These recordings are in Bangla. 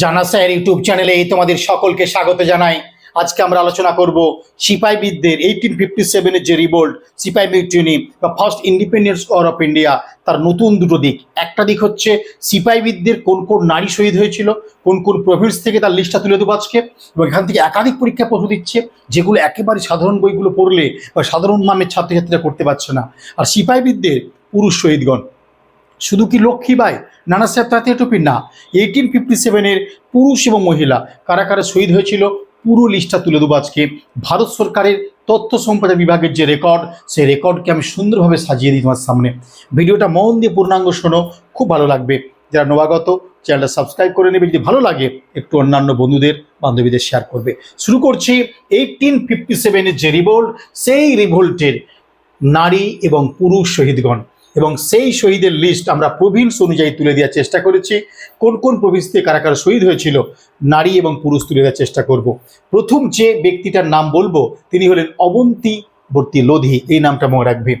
জানা স্যার ইউটিউব চ্যানেলে এই তোমাদের সকলকে স্বাগত জানাই। আজকে আমরা আলোচনা করব সিপাই বিদ্যের এইটিন ফিফটি সেভেনের যে রিভোল্ট সিপাই মিউটিনি বা first independence war of India তার নতুন দুটো দিক। একটা দিক হচ্ছে সিপাই কোন কোন নারী শহীদ হয়েছিল, কোন কোন প্রভিন্স থেকে তার লিস্টটা তুলে দেবো আজকে, এবং এখান থেকে একাধিক পরীক্ষা প্রশ্ন দিচ্ছে, যেগুলো একেবারে সাধারণ বইগুলো পড়লে বা সাধারণ মানের ছাত্রছাত্রীরা করতে পারছে না। আর সিপাই পুরুষ শহীদগণ শুধু কি লক্ষ্মীবাই নানা সাহেব তাতে টুপি না এইটিন ফিফটি সেভেনের পুরুষ এবং মহিলা, কারা কারা শহীদ হয়েছিল? পুরো লিস্টটা তুলে দেবো আজকে। ভারত সরকারের তথ্য সম্পদ বিভাগের যে রেকর্ড সেই রেকর্ডকে আমি সুন্দরভাবে সাজিয়ে দিই তোমার সামনে। ভিডিওটা মন দিয়ে পূর্ণাঙ্গ শোনো, খুব ভালো লাগবে। যারা নবাগত, চ্যানেলটা সাবস্ক্রাইব করে নেবে, যদি ভালো লাগে, একটু অন্যান্য বন্ধুদের, বান্ধবীদের শেয়ার করবে। শুরু করছি এইটিন ফিফটি সেভেনের যে রিভোল্ট সেই রিভোল্টের নারী এবং পুরুষ শহীদগণ। এবং সেই শহীদের লিস্ট আমরা প্রভিন্স অনুযায়ী তুলে দেওয়ার চেষ্টা করেছি। কোন কোন প্রভিন্স থেকে কারা কারা শহীদ হয়েছিল, নারী এবং পুরুষ তুলে দেওয়ার চেষ্টা করব। প্রথম যে ব্যক্তিটার নাম বলব, তিনি হলেন অবন্তীবর্তী লোধি। এই নামটা মনে রাখবে।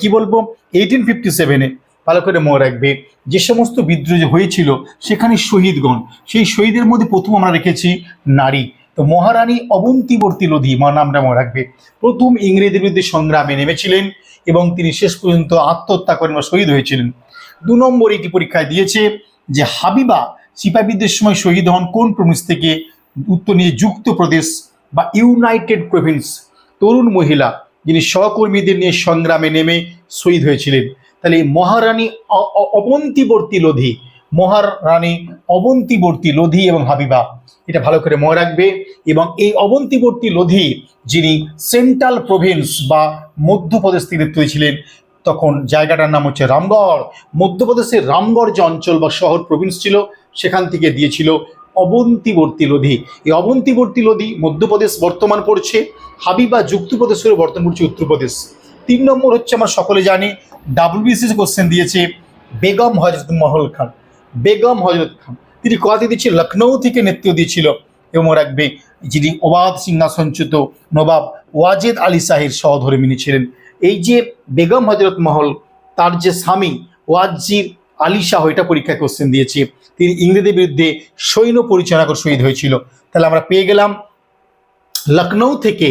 কি বলব? এইটিন ফিফটি সেভেনে ভালো করে মনে রাখবে, যে সমস্ত বিদ্রোহ হয়েছিল, সেখানে শহীদগণ, সেই শহীদের মধ্যে প্রথম আমরা রেখেছি নারী। তো মহারানী অবন্তীবর্তী লোধি, মা নামটা মনে রাখবে, প্রথম ইংরেজদের বিরুদ্ধে সংগ্রামে নেমেছিলেন এবং তিনি শেষ পর্যন্ত আত্মহত্যা করেন বা শহীদ হয়েছিলেন। দু নম্বর এটি পরীক্ষায় দিয়েছে যে হাবিবা সিপাহী সময় শহীদ হন কোন প্রভিন্স থেকে? উত্তর নিয়ে যুক্ত প্রদেশ বা ইউনাইটেড প্রভিন্স। তরুণ মহিলা যিনি সহকর্মীদের নিয়ে সংগ্রামে নেমে শহীদ হয়েছিলেন। তাহলে মহারানী অবন্তীবর্তী লোধি মহারানী অবন্তীবর্তী লোধি এবং হাবিবা, এটা ভালো করে মনে রাখবে। এবং এই অবন্তীবর্তী লোধি যিনি সেন্ট্রাল প্রভিন্স বা মধ্যপ্রদেশ নেতৃত্ব ছিলেন, তখন জায়গাটার নাম হচ্ছে রামগড়। মধ্যপ্রদেশের রামগড় যে অঞ্চল বা শহর প্রভিন্স ছিল, সেখান থেকে দিয়েছিল অবন্তীবর্তী লোধি। এই অবন্তীবর্তী লোধি মধ্যপ্রদেশ বর্তমান পড়ছে, হাবিবা যুক্তপ্রদেশের বর্তমান পড়ছে উত্তরপ্রদেশ। তিন নম্বর হচ্ছে, আমরা সকলে জানি ডাব্লিউবিসিএস কোশ্চেন দিয়েছে বেগম হজরত মহল খান বেগম হজরত খান। তিনি কথা দিয়েছে লখনৌ থেকে নেতৃত্ব দিয়েছিল এবং রাখবে যিনি অবাধ সিংহাসনচ্যুত নবাব ওয়াজেদ আলী শাহের সহধর্মিনী ছিলেন। এই যে বেগম হজরত মহল, তার যে স্বামী ওয়াজির আলী শাহ, এটা পরীক্ষা কোশ্চেন দিয়েছে। তিনি ইংরেজদের বিরুদ্ধে সৈন্য পরিচালনা করে শহীদ হয়েছিল। তাহলে আমরা পেয়ে গেলাম লখনৌ থেকে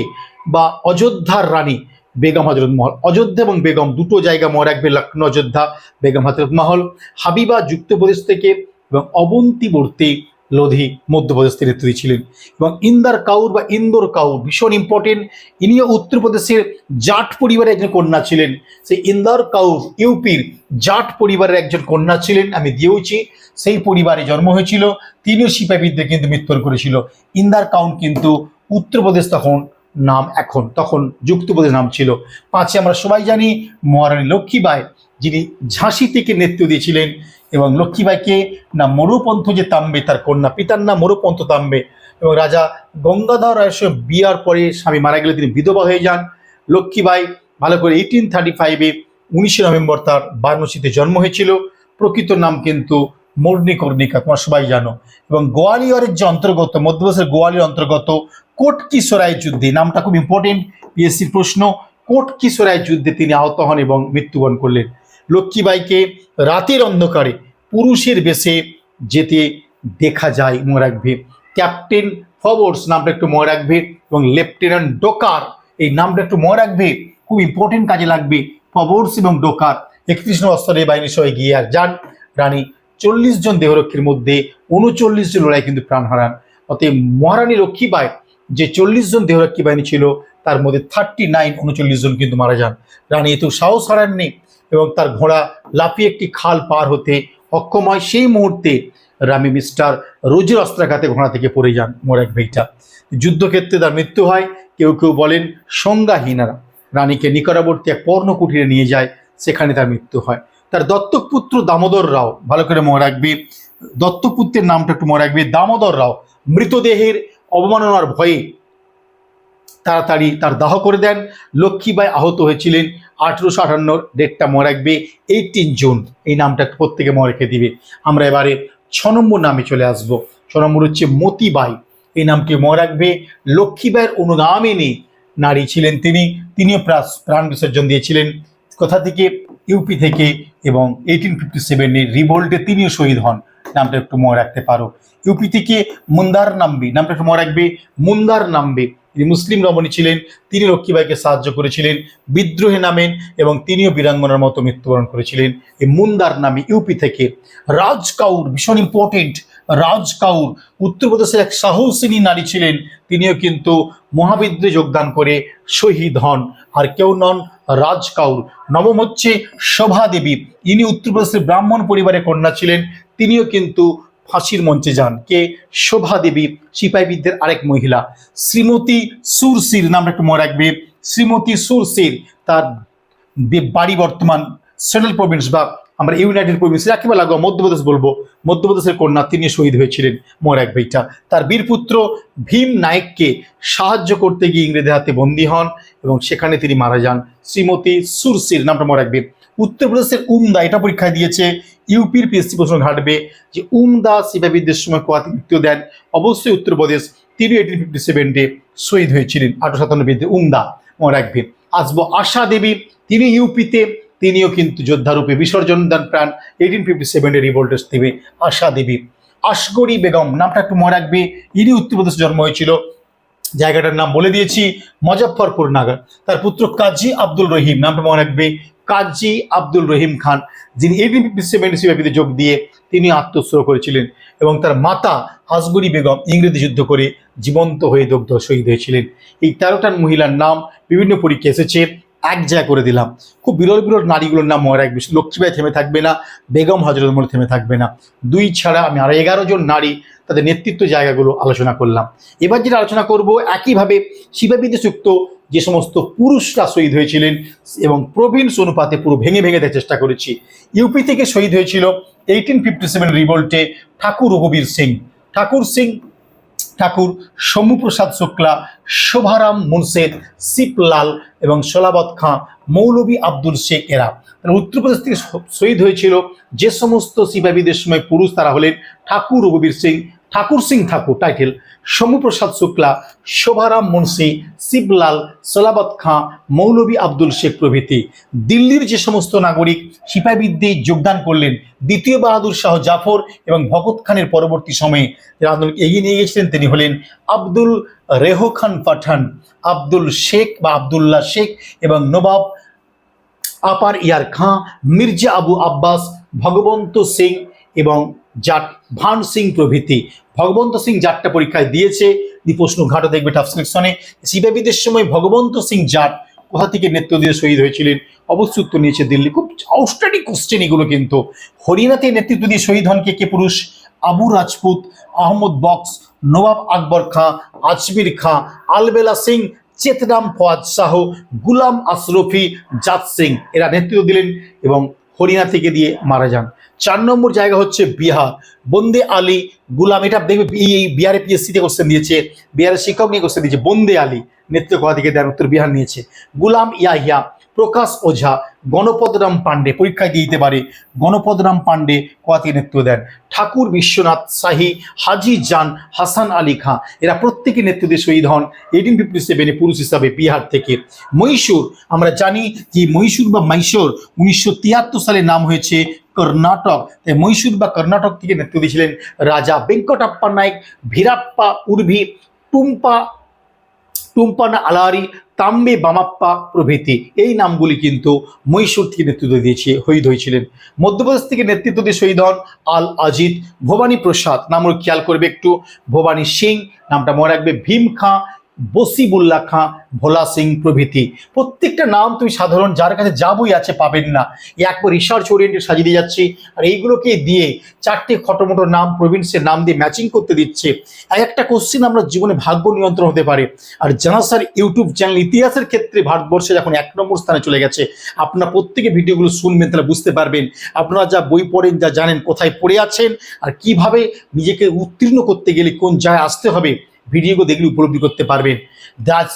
বা অযোধ্যার রানী বেগম হজরত মহল। অযোধ্যা এবং বেগম দুটো জায়গা মনে রাখবে লখনৌ অযোধ্যা, বেগম হজরত মহল। হাবিবা যুক্তপ্রদেশ থেকে এবং অবন্তীবর্তী লোধি মধ্যপ্রদেশ থেকে নেতৃত্ব ছিলেন। এবং ইন্দার কাউর বা ইন্দোর কাউর ভীষণ ইম্পর্টেন্ট ইনিও উত্তরপ্রদেশের জাট পরিবারের একজন কন্যা ছিলেন। সেই ইন্দার কাউর ইউপির জাট পরিবারের একজন কন্যা ছিলেন, আমি দিয়েওছি। সেই পরিবারে জন্ম হয়েছিল। তিনিও সিপাহী কিন্তু মৃত্যুর করেছিল। ইন্দার কাউন কিন্তু উত্তরপ্রদেশ তখন নাম এখন, তখন যুক্তপ্রদেশ নাম ছিল। পাঁচে আমরা সবাই জানি মহারানী লক্ষ্মীবাই, যিনি ঝাঁসি থেকে নেতৃত্ব দিয়েছিলেন, এবং লক্ষ্মীবাইকে না মরুপন্থ যে তাম্বে, তার কন্যা পিতার নাম মরুপন্থ তাম্বে, এবং রাজা গঙ্গাধর রায়ের সঙ্গে বিয়ার পরে স্বামী মারা গেলে তিনি বিধবা হয়ে যান। লক্ষ্মীবাই ভালো করে এইটিন থার্টি ফাইভে উনিশে নভেম্বর তার বারাণসীতে জন্ম হয়েছিল। প্রকৃত নাম কিন্তু মর্নি কর্ণিকা তোমার সবাই জানো। এবং গোয়ালিয়রের যে অন্তর্গত, মধ্যপ্রদেশের গোয়ালিয়র অন্তর্গত কোটকি সরাই যুদ্ধে নামটা খুব ইম্পর্টেন্ট পিএসসির প্রশ্ন কোটকি সরাই যুদ্ধে তিনি আহত হন এবং মৃত্যুবরণ করলেন। লক্ষ্মীবাইকে রাতের অন্ধকারে পুরুষের বেশে যেতে দেখা যায়, মনে রাখবে। ক্যাপ্টেন ফবর্স নামটা একটু মনে রাখবে এবং লেফটেন্যান্ট ডোকার, এই নামটা একটু মনে রাখবে। খুব ইম্পর্টেন্ট কাজে লাগবে। ফবর্স এবং ডোকার একত্রিশ নম্বর স্তরে বাহিনীর সঙ্গে গিয়ে আর যান। রানী চল্লিশ জন দেহরক্ষীর মধ্যে উনচল্লিশ জন লড়াই কিন্তু প্রাণ হারান। অতএব মহারানী লক্ষ্মীবাই যে চল্লিশ জন দেহরক্ষী বাহিনী ছিল, তার মধ্যে থার্টি নাইন উনচল্লিশ জন কিন্তু মারা যান। রানী এত সাহস হারাননি এবং তার ঘোড়া লাফিয়ে একটি খাল পার হতে অক্ষম হয় সেই মুহূর্তে রামি মিস্টার রোজের অস্ত্রাঘাতে ঘোড়া থেকে পড়ে যান মোরাক বেইটা যুদ্ধক্ষেত্রে তার মৃত্যু হয়, কেউ কেউ বলেন সংজ্ঞাহীনারা। রানীকে নিকটবর্তী এক পর্ণকুটিরে নিয়ে যায়, সেখানে তার মৃত্যু হয়। তার দত্তক পুত্র দামোদর রাও, ভালো করে মনে রাখবে, দত্তপুত্রের নামটা একটু মনে রাখবে, দামোদর রাও মৃতদেহের অবমাননার ভয়ে তাড়াতাড়ি তার দাহ করে দেন। লক্ষ্মীবাই আহত হয়েছিলেন আঠেরোশো আটান্ন ডেটটা মনে রাখবে এইটিন জুন, এই নামটা প্রত্যেকে মনে রেখে দিবে। আমরা এবারে ছ নম্বর নামে চলে আসব, ছ নম্বর হচ্ছে মতিবাই, এই নামটি মনে রাখবে। লক্ষ্মীবাইয়ের অনুগামিনী নারী ছিলেন তিনি, তিনিও প্রাণ বিসর্জন দিয়েছিলেন। কোথা থেকে? ইউপি থেকে। এবং এইটিন ফিফটি সেভেনের রিভোল্টে তিনিও শহীদ হন। নামটা একটু মনে রাখতে পারো। ইউপি থেকে মুন্দার নামবি। নামটা একটু মনে রাখবে। মুন্দার নামবে। তিনি মুসলিম রমণী ছিলেন। তিনি লক্ষ্মীবাইকে সাহায্য করেছিলেন। বিদ্রোহে নামেন এবং তিনিও বীরাঙ্গনার মতো মৃত্যুবরণ করেছিলেন। এই মুন্দার নামে ইউপি থেকে রাজ কাউর, ভীষণ ইম্পর্টেন্ট রাজ কাউর, উত্তরপ্রদেশের এক সাহসিনী নারী ছিলেন। তিনিও কিন্তু মহাবিদ্রে যোগদান করে শহীদ হন। আর কেউ নন রাজ কাউর নবম হচ্ছে শোভা দেবী ইনি উত্তরপ্রদেশের ব্রাহ্মণ পরিবারের কন্যা ছিলেন। তিনিও কিন্তু ফাঁসির মঞ্চে যান। কে? শোভা দেবী সিপাহীবিদদের আরেক মহিলা। শ্রীমতী সুরসির নামটা একটু মনে রাখবে। শ্রীমতী সুরসির তার বাড়ি বর্তমান, সেন্ট্রাল প্রভিন্স বা আমরা ইউনাইটেড প্রভিন্স একেবারে লাগো মধ্যপ্রদেশ বলব, মধ্যপ্রদেশের কন্যা তিনি শহীদ হয়েছিলেন মোরাক বেইটা তার বীরপুত্র ভীম নায়ককে সাহায্য করতে গিয়ে ইংরেজদের হাতে বন্দী হন এবং সেখানে তিনি মারা যান। শ্রীমতী সুরসির, নামটা মনে রাখবে উত্তরপ্রদেশের উমদা, এটা পরীক্ষায় দিয়েছে, ইউপির পিএসসি প্রশ্ন ঘাটবে যে উমদা শিবাবিদ্যের সময় কোয়াতে মৃত্যু দেন? অবশ্যই উত্তরপ্রদেশ তিনি এইটিন ফিফটি সেভেন্টে শহীদ হয়েছিলেন, আঠারো সাতানব্বইতে উমদা মনে রাখবে আসব আশা দেবী, তিনি ইউপিতে তিনিও কিন্তু যোদ্ধারূপে বিসর্জন দেন প্রাণ এইটিন ফিফটি সেভেনের রিভোল্টেস দেবী আশা দেবী। আশগরি বেগম, নামটা একটু মনে রাখবে, ইনি উত্তরপ্রদেশে জন্ম হয়েছিল। জায়গাটার নাম বলে দিয়েছি, মজফ্ফরপুর নাগার। তার পুত্র কাজী আব্দুল রহিম, নামটা মনে রাখবে, কাজী আব্দুল রহিম খান, যিনি এইটিন ফিফটি সেভেন সিবাবিতে যোগ দিয়ে তিনি আত্মোৎসর্গ করেছিলেন এবং তার মাতা আসগরি বেগম ইংরেজি যুদ্ধ করে জীবন্ত হয়ে দগ্ধ শহীদ হয়েছিলেন। এই তেরোটার মহিলার নাম বিভিন্ন পরীক্ষা এসেছে। এক জায়গা করে দিলাম। খুব বিরল বিরল নারীগুলোর নাম মনে রাখবে। লক্ষ্মীবাই থেমে থাকবে না, বেগম হজরত মোড় থেমে থাকবে না। দুই ছাড়া আমি আরও এগারো জন নারী তাদের নেতৃত্ব জায়গাগুলো আলোচনা করলাম। এবার যেটা আলোচনা করব, একইভাবে শিবাবিদে যুক্ত যে সমস্ত পুরুষরা শহীদ হয়েছিলেন এবং প্রভিন্স অনুপাতে পুরো ভেঙে ভেঙে দেওয়ার চেষ্টা করেছি। ইউপি থেকে শহীদ হয়েছিল এইটিন ফিফটি সেভেন রিভোল্টে ঠাকুর রঘুবীর সিং। ঠাকুর সিং ঠাকুর সমুপ্রসাদ শুক্লা, শোভারাম মুনসেদ সিপলাল এবং সোলাবত খাঁ, মৌলভী আব্দুল শেখ এরা। তারা উত্তরপ্রদেশ থেকে শহীদ হয়েছিল যে সমস্ত সিপাহীদের সময় পুরুষ তারা হলেন ঠাকুর রঘুবীর সিং ঠাকুর সিং ঠাকুর টাইটেল সমুপ্রসাদ শুক্লা, শোভারাম মুন্সি, শিবলাল, সোলাবত খাঁ, মৌলভী আব্দুল শেখ প্রভৃতি। দিল্লির যে সমস্ত নাগরিক সিপাহীবিদ্যে যোগদান করলেন দ্বিতীয় বাহাদুর শাহ জাফর এবং ভগৎ খানের পরবর্তী সময়ে। আন্দোলন এগিয়ে নিয়ে গেছিলেন তিনি হলেন আব্দুল রেহ খান পাঠান, আব্দুল শেখ বা আবদুল্লাহ শেখ এবং নবাব আপার ইয়ার খাঁ, মির্জা আবু আব্বাস, ভগবন্ত সিং এবং জাট ভান সিং প্রভৃতি। ভগবন্ত সিং জাটটা পরীক্ষায় দিয়েছে। দি প্রশ্ন ঘাটে দেখবে টাফ সিলেকশনে সিবাবিদের সময় ভগবন্ত সিং জাট কোথা থেকে নেতৃত্ব দিয়ে শহীদ হয়েছিলেন? অবশ্যই উত্তর নিয়েছে দিল্লি। খুব আউটস্ট্যান্ডিং কোশ্চেন এগুলো কিন্তু। হরিয়ানাতে নেতৃত্ব দিয়ে শহীদ হন কে কে পুরুষ? আবু রাজপুত, আহমদ বক্স নবাব আকবর খাঁ, আজমির খাঁ, আলবেলা সিং, চেতরাম ফওয়াজ শাহ, গুলাম আশরফি, জাত সিং। এরা নেতৃত্ব দিলেন এবং হরিয়ানা থেকে দিয়ে মারা যান। চার নম্বর জায়গা হচ্ছে বিহার। বন্দে আলী গুলাম, এটা দেখবে এই- বিহারে পিএসসিতে কোশ্চেন দিয়েছে বিহারের শিক্ষক নিয়ে কোশ্চেন দিয়েছে, বন্দে আলী নেতৃত্ব কোথা থেকে দেন উত্তর বিহার নিয়েছে। গুলাম ইয়াহিয়া, প্রকাশ ওঝা, গণপদরাম পাণ্ডে পরীক্ষায় দিয়ে দিতে পারে, গণপদরাম পাণ্ডে থেকে নেতৃত্ব দেন। ঠাকুর বিশ্বনাথ শাহী, হাজি জান, হাসান আলী খাঁ, এরা প্রত্যেকে নেতৃত্বে শহীদ হন। এইটিন ফিফটি সেভেনে পুরুষ হিসাবে বিহার থেকে। মহীশূর, আমরা জানি যে মহীশূর বা মাইশোর উনিশশো তিয়াত্তর সালে নাম হয়েছে কর্ণাটক। তাই মহীশূর বা কর্ণাটক থেকে নেতৃত্ব দিয়েছিলেন রাজা বেঙ্কটাপ্পা নায়ক ভীরাপ্পা উর্ভি, টুম্পা, টুম্পানা আলারি তাম্বে বামাপ্পা প্রভৃতি। এই নামগুলি কিন্তু মহীশূর থেকে নেতৃত্ব দিয়েছে, শহীদ হয়েছিলেন। মধ্যপ্রদেশ থেকে নেতৃত্ব দিয়ে শহীদ হন আল আজিদ ভবানী প্রসাদ নামগুলো খেয়াল করবে একটু। ভবানী সিং, নামটা মনে রাখবে ভীম খাঁ বসিবুল্লাহ খাঁ, ভোলা সিং প্রভৃতি। প্রত্যেকটা নাম তুমি সাধারণ, যার কাছে যা বই আছে পাবেন না। একবার রিসার্চ ওরিয়েন্টেড সাজিয়ে দিয়ে যাচ্ছি। আর এইগুলোকে দিয়ে চারটে খটোমটো নাম প্রভিন্সের নাম দিয়ে ম্যাচিং করতে দিচ্ছে। এক একটা কোশ্চেন আমরা জীবনে ভাগ্য নিয়ন্ত্রণ হতে পারে। আর জানা স্যার, ইউটিউব চ্যানেল ইতিহাসের ক্ষেত্রে ভারতবর্ষে যখন এক নম্বর স্থানে চলে গেছে, আপনারা প্রত্যেকে ভিডিওগুলো শুনবেন, তাহলে বুঝতে পারবেন। আপনারা যা বই পড়েন, যা জানেন, কোথায় পড়ে আছেন, আর কীভাবে নিজেকে উত্তীর্ণ করতে গেলে কোন জায়গায় আসতে হবে ভিডিওগুলো দেখলে উপলব্ধি করতে পারবেন।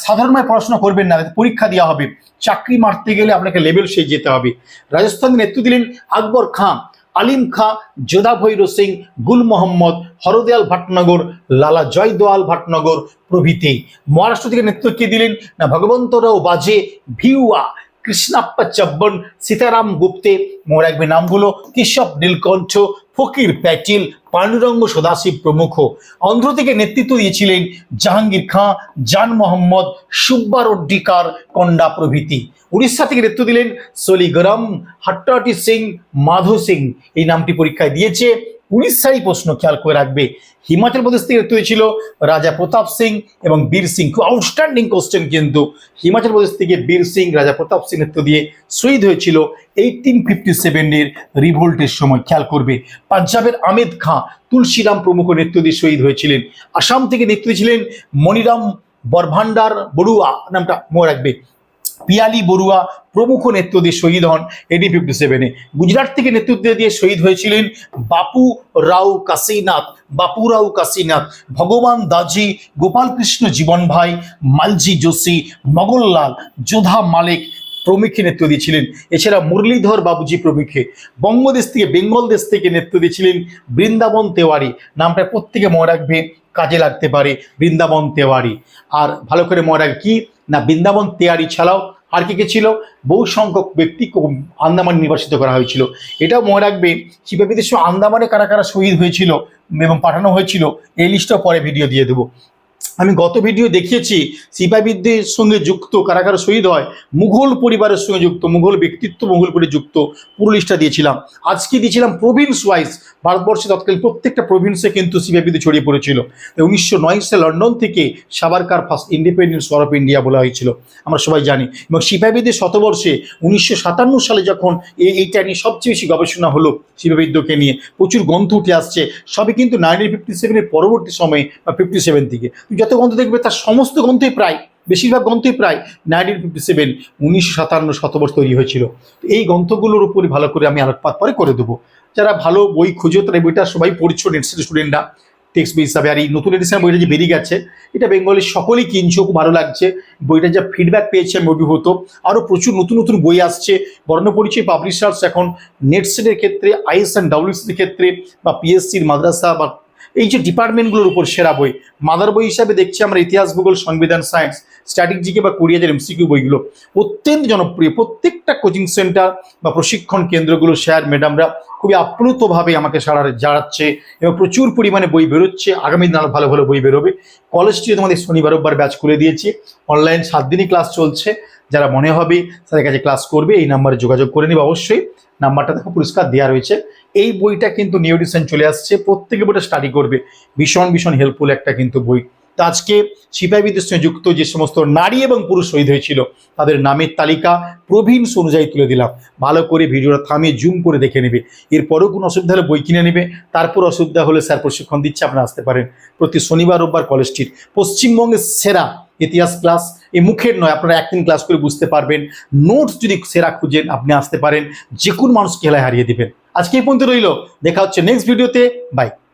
সাধারণভাবে পড়াশোনা করবেন না পরীক্ষা দেওয়া হবে। চাকরি মারতে গেলে আপনাকে লেভেল সে যেতে হবে। রাজস্থান নেতৃত্ব দিলেন আকবর খাঁ, আলিম খাঁ যোধা ভৈর সিং, গুল মোহাম্মদ, হরদয়াল ভাটনগর, লালা জয়দোয়াল ভাটনগর প্রভৃতি। মহারাষ্ট্র থেকে নেতৃত্ব কে দিলেন? না, ভগবন্তরাও বাজে, ভিউয়া, কৃষ্ণাপ্পা চব্বন, সীতারাম গুপ্তে। মনে রাখবে নামগুলো, কেশব নীলকণ্ঠ ফকির প্যাটিল পাণ্ডুরঙ্গ সদাশিব প্রমুখ। অন্ধ্র থেকে নেতৃত্ব দিয়েছিলেন জাহাঙ্গীর খাঁ, জান মোহাম্মদ সুব্বারড্ডিকার কন্ডা প্রভৃতি। উড়িষ্যা থেকে নেতৃত্ব দিলেন সলিগরম, হাট্টাটি সিং, মাধো সিং। এই নামটি পরীক্ষায় দিয়েছে। উড়িষ্যারই প্রশ্ন খেয়াল করে রাখবে। হিমাচল প্রদেশ থেকে দিয়েছিল রাজা প্রতাপ সিং এবং বীর সিং। খুব আউটস্ট্যান্ডিং কোশ্চেন কিন্তু। হিমাচল প্রদেশ থেকে বীর সিং, রাজা প্রতাপ সিং নেতৃত্ব দিয়ে শহীদ হয়েছিল এইটিন ফিফটি সেভেনের রিভোল্টের সময়। খেয়াল করবে। পাঞ্জাবের আমেদ খাঁ তুলসীরাম প্রমুখ নেতৃত্ব দিয়ে শহীদ হয়েছিলেন। আসাম থেকে নেতৃত্ব ছিলেন মনিরাম বরভান্ডার বড়ুয়া, নামটা মনে রাখবে। পিয়ালি বড়ুয়া প্রমুখ নেতৃত্ব শহীদ হন এইটিন ফিফটি সেভেনে গুজরাট থেকে নেতৃত্ব দিয়ে শহীদ হয়েছিলেন বাপু রাও কাশীনাথ, বাপু রাও কাশীনাথ, ভগবান দাজি গোপালকৃষ্ণ জীবন ভাই, মালজি যোশী, মগনলাল, যোধা মালিক প্রমুখে নেতৃত্ব দিয়েছিলেন। এছাড়া মুরলীধর বাবুজি প্রমুখে। বঙ্গদেশ থেকে, বেঙ্গল দেশ থেকে নেতৃত্ব দিয়েছিলেন বৃন্দাবন তেওয়ারি। নামটা প্রত্যেকে মনে রাখবে, কাজে লাগতে পারে বৃন্দাবন তেওয়ারি। আর ভালো করে মনে রাখবে কি? না বৃন্দাবন তেয়ারি ছাড়াও আর কে কে ছিল? বহু সংখ্যক ব্যক্তি আন্দামান নির্বাসিত করা হয়েছিল। এটাও মনে রাখবে শিবাবিদের সময় আন্দামানে কারা কারা শহীদ হয়েছিল এবং পাঠানো হয়েছিল, এই লিস্টটা পরে ভিডিও দিয়ে দেবো। আমি গত ভিডিও দেখিয়েছি সিপাহীবিদ্যের সঙ্গে যুক্ত কারা কারা শহীদ হয়, মুঘল পরিবারের সঙ্গে যুক্ত, মুঘল ব্যক্তিত্ব, মুঘল পরিবার যুক্ত পুরো লিস্টটা দিয়েছিলাম। আজকে দিয়েছিলাম প্রভিন্স ওয়াইজ, ভারতবর্ষে তৎকালীন প্রত্যেকটা প্রভিন্সে কিন্তু সিপাহীবিদ্যে ছড়িয়ে পড়েছিল। উনিশশো নয় সালে লন্ডন থেকে Savarkar first independence of India বলা হয়েছিল, আমরা সবাই জানি। এবং সিপাহীবিদ্যের শতবর্ষে উনিশশো সাতান্ন সালে যখন এই এইটা নিয়ে সবচেয়ে বেশি গবেষণা হলো শিববিদ্যকে নিয়ে, প্রচুর গ্রন্থ উঠে আসছে, সবই কিন্তু নাইনটিন ফিফটি সেভেনের পরবর্তী সময়ে বা ফিফটি সেভেন থেকে। যত গ্রন্থ দেখবে তার সমস্ত গ্রন্থই প্রায়, বেশিরভাগ গ্রন্থই প্রায় নাইনটিন ফিফটি সেভেন উনিশশো সাতান্ন শতবর্ষ তৈরি হয়েছিল। এই গ্রন্থগুলোর উপরই ভালো করে আমি আলোকপাত পরে করে দেবো। যারা ভালো বই খুঁজো, তারা বইটা সবাই পড়ছো স্টুডেন্টরা টেক্সট বই হিসাবে আর এই নতুন এডিশন বইটা যে বেরিয়ে গেছে, এটা বেঙ্গলি সকলেই কিনছো, খুব ভালো লাগছে। বইটা যা ফিডব্যাক পেয়েছে আমি অভিভূত। আরও প্রচুর নতুন নতুন বই আসছে। বর্ণ পরিচয় পাবলিশার্স এখন নেটসেটের ক্ষেত্রে আইএস অ্যান্ড ডাব্লিউসির ক্ষেত্রে, বা পিএসসির মাদ্রাসা বা এই যে ডিপার্টমেন্টগুলোর উপর সেরা বই, মাদার বই হিসাবে দেখছি আমরা ইতিহাস, ভূগোল, সংবিধান, সায়েন্স স্ট্র্যাটেজিকে বা কোরিয়াজের এমসিকিউ বইগুলো, অত্যন্ত জনপ্রিয়। প্রত্যেকটা কোচিং সেন্টার বা প্রশিক্ষণ কেন্দ্রগুলো স্যার ম্যাডামরা খুবই আপ্লুতভাবে আমাকে সারা জানাচ্ছে এবং প্রচুর পরিমাণে বই বেরোচ্ছে। আগামী দিন আরও ভালো ভালো বই বেরোবে। কলেজটিও তোমাদের শনিবার রোববার ব্যাচ খুলে দিয়েছি। অনলাইন সাত দিনই ক্লাস চলছে। যারা মনে হবে, তাদের কাছে ক্লাস করবে, এই নাম্বারে যোগাযোগ করে নিবে অবশ্যই। নাম্বারটা দেখো, পুরস্কার দেওয়া রয়েছে। এই বইটা কিন্তু নিউ এডিশন চলে আসছে। প্রত্যেকে বইটা স্টাডি করবে। ভীষণ ভীষণ হেল্পফুল একটা কিন্তু বই। তো আজকে সিপাহীবিদের সঙ্গে যুক্ত যে সমস্ত নারী এবং পুরুষ শহীদ হয়েছিল, তাদের নামের তালিকা প্রভিন্স অনুযায়ী তুলে দিলাম। ভালো করে ভিডিওটা থামিয়ে জুম করে দেখে নেবে। এরপরেও কোনো অসুবিধা হলে বই কিনে নেবে। তারপর অসুবিধা হলে স্যার প্রশিক্ষণ দিচ্ছে, আপনারা আসতে পারেন। প্রতি শনিবার, রোববার কলেজটির পশ্চিমবঙ্গের সেরা ইতিহাস ক্লাস এই মুখের নয়, আপনারা একদিন ক্লাস করে বুঝতে পারবেন। নোটস যদি সেরা খুঁজেন, আপনি আসতে পারেন। যে কোনো মানুষকে খেলায় হারিয়ে দিবেন। আজকে এই পর্যন্ত রইল। দেখা হচ্ছে নেক্সট ভিডিওতে বাই